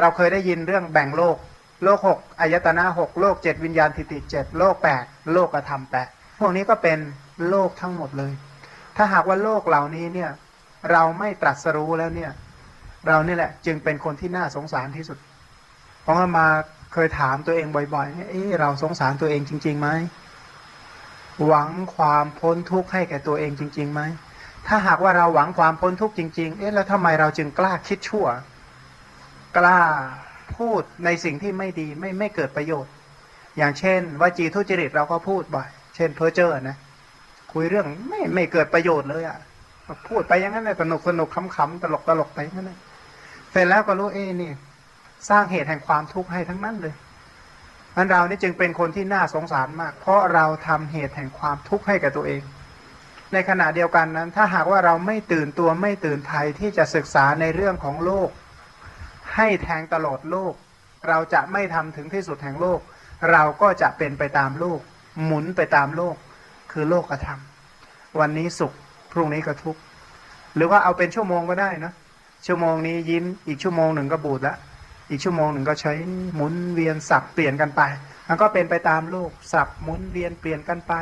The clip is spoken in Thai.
เราเคยได้ยินเรื่องแบ่งโลก โลกหกอายตนะหกโลกเจ็ดวิญญาณทิฏฐิเจ็ดโลกแปดโลกธรรมแปดพวกนี้ก็เป็นโลกทั้งหมดเลย ถ้าหากว่าโลกเหล่านี้เนี่ย เราไม่ตรัสรู้แล้วเนี่ย เรานี่แหละ จึงเป็นคนที่น่าสงสารที่สุดเพราะว่ามาเคยถามตัวเองบ่อยๆเอ๊ะเราสงสารตัวเองจริงๆไหมหวังความพ้นทุกข์ให้แก่ตัวเองจริงๆไหมถ้าหากว่าเราหวังความพ้นทุกข์จริงๆ เอ๊ะแล้วทำไมเราจึงกล้าคิดชั่ว กล้าพูดในสิ่งที่ไม่ดีไม่ไม่เกิดประโยชน์ อย่างเช่นวจีทุจริตเราก็พูดบ่อย เช่นเพ้อเจ้อนะ คุยเรื่องไม่ไม่เกิดประโยชน์เลยอะ่ะพูดไปอย่างนั้นเลยสนุกสนุกขำๆตลกตลกไปอย่างนั้นเลยเสร็จแล้วก็รู้เอ้นี่ สร้างเหตุแห่งความทุกข์ให้ทั้งนั้นเลยมันเรานี่จึงเป็นคนที่น่าสงสารมาก เพราะเราทำเหตุแห่งความทุกข์ให้กับตัวเอง ในขณะเดียวกันนั้น ถ้าหากว่าเราไม่ตื่นตัวไม่ตื่นภัยที่จะศึกษาในเรื่องของโลก ให้แทงตลอดโลก เราจะไม่ทำถึงที่สุดแห่งโลก เราก็จะเป็นไปตามโลก หมุนไปตามโลก คือโลกธรรม วันนี้สุขพรุ่งนี้ก็ทุกข์หรือว่าเอาเป็นชั่วโมงก็ได้นะชั่วโมงนี้ยิ้มอีกชั่วโมงหนึ่งก็บูดละอีกชั่วโมงหนึ่งก็ใช้หมุนเวียนสับเปลี่ยนกันไป มันก็เป็นไปตามโลกสับหมุนเวียนเปลี่ยนกันไป